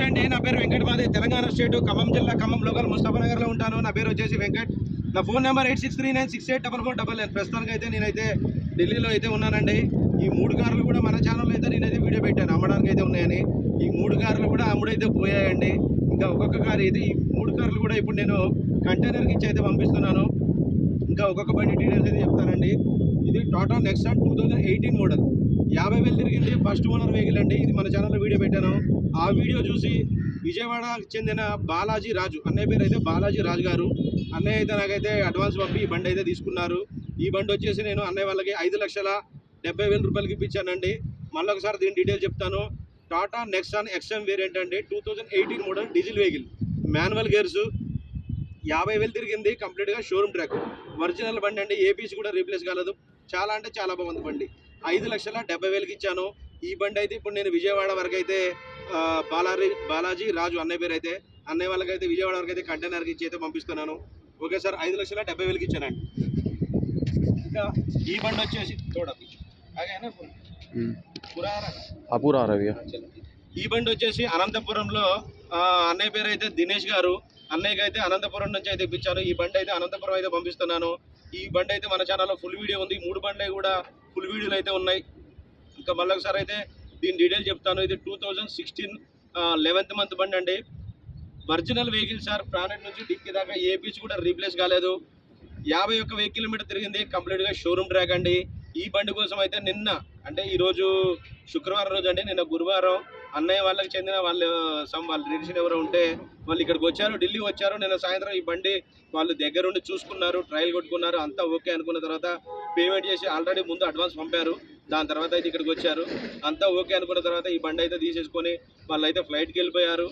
నమస్తే అండి. నా పేరు వెంకట్ మాది తెలంగాణ స్టేట్ ఖమ్మం జిల్లా ఖమ్మం లోకల్ ముస్తాఫనగర్లో ఉంటాను. నా పేరు వచ్చేసి వెంకట్. నా phone number eight six three nine six eight double four double nine ప్రస్తుతానికి అయితే నేనైతే ఢిల్లీలో అయితే ఉన్నానండి. ఈ మూడు కార్లు కూడా మన ఛానల్లో అయితే నేనైతే వీడియో పెట్టాను. అమ్మడానికి అయితే ఉన్నాయని. ఈ మూడు కార్లు కూడా అమ్ముడైతే పోయాయండి. ఇంకా ఒక్కొక్క కారు అయితే ఈ మూడు కార్లు కూడా ఇప్పుడు నేను కంటైనర్కి ఇచ్చి అయితే పంపిస్తున్నాను. ఇంకా ఒక్కొక్క బండి డీటెయిల్స్ అయితే చెప్తానండి. ఇది Tata Nexon two thousand eighteen model యాభై వేలు తిరిగింది. ఫస్ట్ ఓనర్ వెహికల్ అండి. ఇది మన ఛానల్లో వీడియో పెట్టాను. ఆ వీడియో చూసి విజయవాడకు చెందిన బాలాజీ రాజు అన్నయ్య పేరు అయితే బాలాజీ రాజు గారు. అన్నయ్య అయితే నాకైతే అడ్వాన్స్ పంపి ఈ బండి అయితే తీసుకున్నారు. ఈ బండి వచ్చేసి నేను అన్నయ్య వాళ్ళకి ఐదు లక్షల డెబ్బై వేల రూపాయలకి ఇప్పించానండి. మళ్ళీ ఒకసారి దీని డీటెయిల్ చెప్తాను. టాటా నెక్సాన్ ఎక్స్ఎం వేరియంట్ అండి. Two thousand eighteen model diesel vehicle manual gears యాభై వేలు తిరిగింది. కంప్లీట్గా షోరూమ్ ట్రాక్ ఒరిజినల్ బండి అండి. ఏపీసీ కూడా రీప్లేస్ కాలేదు. చాలా అంటే చాలా బాగుంది బండి. ఐదు లక్షల డెబ్బై వేలకి ఇచ్చాను. ఈ బండి అయితే ఇప్పుడు నేను విజయవాడ వరకు అయితే ఆ, బాలాజీ బాలాజీ రాజు అన్నయ్య పేరు అయితే అన్నయ్య వాళ్ళకైతే విజయవాడ వరకు అయితే కంటైనర్కి ఇచ్చి అయితే పంపిస్తున్నాను. ఓకే సార్ ఐదు లక్షల డెబ్బై వేలకి ఇచ్చానండి. ఇంకా ఈ బండి వచ్చేసి చూడండి అపూర్ రవి ఈ బండి వచ్చేసి అనంతపురంలో అన్నయ్య పేరు అయితే దినేష్ గారు. అన్నయ్యకి అయితే అనంతపురం నుంచి అయితే ఇప్పించాను ఈ బండి అయితే అనంతపురం అయితే పంపిస్తున్నాను. ఈ బండి అయితే మన ఛానల్లో ఫుల్ వీడియో ఉంది. మూడు బండ్లు కూడా ఫుల్ వీడియోలు అయితే ఉన్నాయి. ఇంకా మళ్ళీ ఒకసారి అయితే దీని డీటెయిల్ చెప్తాను. ఇది two thousand sixteen eleventh month బండి అండి. ఒరిజినల్ వెహికల్ సార్ ప్రాణెట్ నుంచి డిక్కీ దాకా ఏ పీస్ కూడా రీప్లేస్ కాలేదు. యాభై ఒక్క వెయ్యి కిలోమీటర్ తిరిగింది కంప్లీట్గా షోరూమ్ ట్రాక్ అండి. ఈ బండి కోసం అయితే నిన్న అంటే ఈరోజు శుక్రవారం రోజు అండి నిన్న గురువారం అన్నయ్య వాళ్ళకి చెందిన వాళ్ళు సమ్ వాళ్ళ రిలేషన్ ఎవరో ఉంటే వాళ్ళు ఇక్కడికి వచ్చారు ఢిల్లీ వచ్చారు. నిన్న సాయంత్రం ఈ బండి వాళ్ళు దగ్గరుండి చూసుకున్నారు ట్రయల్ కొట్టుకున్నారు అంతా ఓకే అనుకున్న తర్వాత పేమెంట్ చేసి ఆల్రెడీ ముందు అడ్వాన్స్ పంపారు. దాని తర్వాత అయితే ఇక్కడికి వచ్చారు. అంతా ఓకే అనుకున్న తర్వాత ఈ బండి అయితే తీసేసుకొని వాళ్ళు అయితే ఫ్లైట్కి వెళ్ళిపోయారు.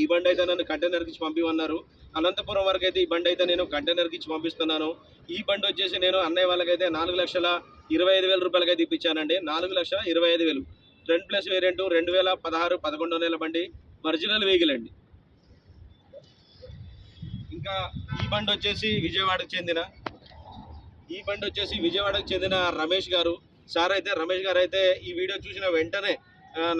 ఈ బండి అయితే నన్ను కంటైనర్కి ఇచ్చి పంపిమన్నారు. అనంతపురం వరకు అయితే ఈ బండి అయితే నేను కంటైనర్కి ఇచ్చి పంపిస్తున్నాను. ఈ బండి వచ్చేసి నేను అన్నయ్య వాళ్ళకైతే నాలుగు లక్షల ఇరవై ఐదు వేల రూపాయలకైతే ఇప్పించానండి. నాలుగు లక్షల ఇరవై ఐదు వేలు. రెండు ప్లస్ వేరియంట్ రెండు వేల పదహారు పదకొండో నెల బండి. ఒరిజినల్ వెహికల్ అండి. ఇంకా ఈ బండి వచ్చేసి విజయవాడకు చెందిన ఈ బండి వచ్చేసి విజయవాడకు చెందిన రమేష్ గారు. సార్ అయితే రమేష్ గారు అయితే ఈ వీడియో చూసిన వెంటనే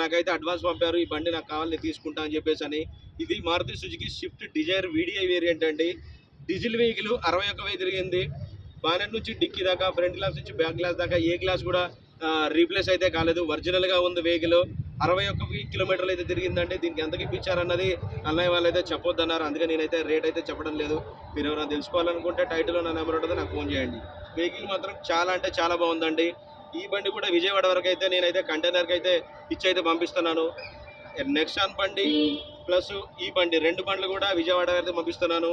నాకైతే అడ్వాన్స్ పంపారు ఈ బండి నాకు కావాలి తీసుకుంటా అని చెప్పేసి అని ఇది Maruti Suzuki Swift Dzire VDI variant అండి. డీజిల్ వెహికల్ అరవై ఒక్క వెయ్యి తిరిగింది. బానెట్ నుంచి డిక్కీ దాకా ఫ్రంట్ గ్లాస్ నుంచి బ్యాక్ గ్లాస్ దాకా ఏ గ్లాస్ కూడా రీప్లేస్ అయితే కాలేదు. ఒరిజినల్గా ఉంది వెహికల్. అరవై ఒక్క కిలోమీటర్లు అయితే తిరిగిందండి. దీనికి ఎంతకి ఇప్పించారన్నది అన్నయ్య వాళ్ళు అయితే చెప్పొద్దన్నారు. అందుకే నేనైతే రేట్ అయితే చెప్పడం లేదు. మీరు ఎవరైనా తెలుసుకోవాలనుకుంటే టైటిల్లో నా నెంబర్ ఉంటుంది నాకు ఫోన్ చేయండి. వెహికల్ మాత్రం చాలా అంటే చాలా బాగుందండి. ఈ బండి కూడా విజయవాడ వరకు అయితే నేనైతే కంటైనర్కి అయితే ఇచ్చి అయితే పంపిస్తున్నాను. నెక్సాన్ బండి ప్లస్ ఈ బండి రెండు బండ్లు కూడా విజయవాడ అయితే పంపిస్తున్నాను.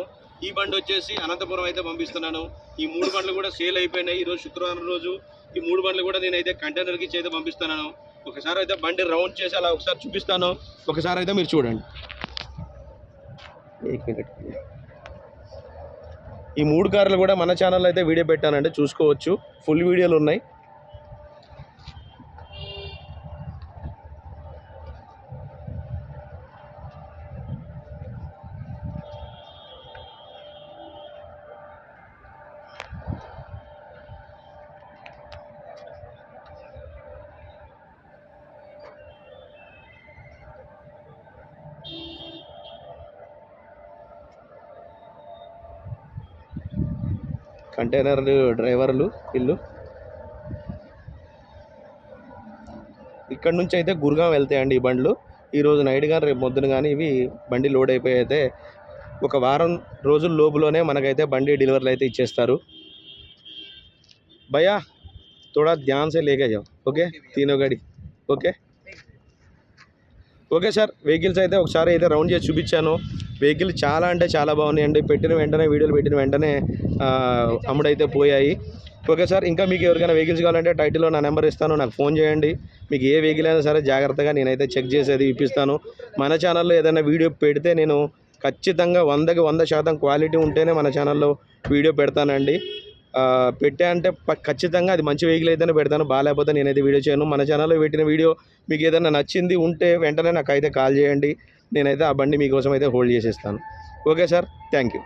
ఈ బండి వచ్చేసి అనంతపురం అయితే పంపిస్తున్నాను. ఈ మూడు బండ్లు కూడా సేల్ అయిపోయినాయి. ఈరోజు శుక్రవారం రోజు ఈ మూడు బండ్లు కూడా నేనైతే కంటైనర్కి ఇచ్చి అయితే పంపిస్తున్నాను. ఒకసారి అయితే బండి రౌండ్ చేసి అలా ఒకసారి చూపిస్తాను. ఒకసారి అయితే మీరు చూడండి. ఈ మూడు కార్లు కూడా మన ఛానల్లో అయితే వీడియో పెట్టానంటే చూసుకోవచ్చు. ఫుల్ వీడియోలు ఉన్నాయి. కంటైనర్ డ్రైవర్లు ఇల్లు ఇక్కడ నుంచి అయితే గురుగాం వెళ్తాయండి ఈ బండ్లు ఈరోజు నైట్ కానీ రేపు పొద్దున కానీ ఇవి బండి లోడ్ అయిపోయి అయితే ఒక వారం రోజుల లోపులోనే మనకైతే బండి డెలివరీలు అయితే ఇచ్చేస్తారు భయ్యా थोड़ा ध्यान से लेके जाओ ఓకే तीनों गाड़ी ఓకే ఓకే సార్ వెహికల్స్ అయితే ఒకసారి అయితే రౌండ్ చేసి చూపించాను వెహికల్ చాలా అంటే చాలా బాగున్నాయండి. పెట్టిన వెంటనే వీడియోలు పెట్టిన వెంటనే అమ్ముడైతే పోయాయి. ఓకే సార్ ఇంకా మీకు ఎవరికైనా వెహికల్స్ కావాలంటే టైటిల్లో నా నెంబర్ ఇస్తాను నాకు ఫోన్ చేయండి. మీకు ఏ వెహికల్ అయినా సరే జాగ్రత్తగా నేనైతే చెక్ చేసేది ఇప్పిస్తాను. మన ఛానల్లో ఏదైనా వీడియో పెడితే నేను ఖచ్చితంగా వందకి వంద శాతం క్వాలిటీ ఉంటేనే మన ఛానల్లో వీడియో పెడతానండి. ఆ, పెట్టా అంటే ఖచ్చితంగా అది మంచి వెహికల్ అయితేనే పెడతాను. బాగాలేకపోతే నేనైతే వీడియో చేయను. మన ఛానల్లో పెట్టిన వీడియో మీకు ఏదైనా నచ్చింది ఉంటే వెంటనే నాకు అయితే కాల్ చేయండి. నేనైతే ఆ బండి మీకోసం అయితే హోల్డ్ చేసేస్తాను. Okay sir thank you.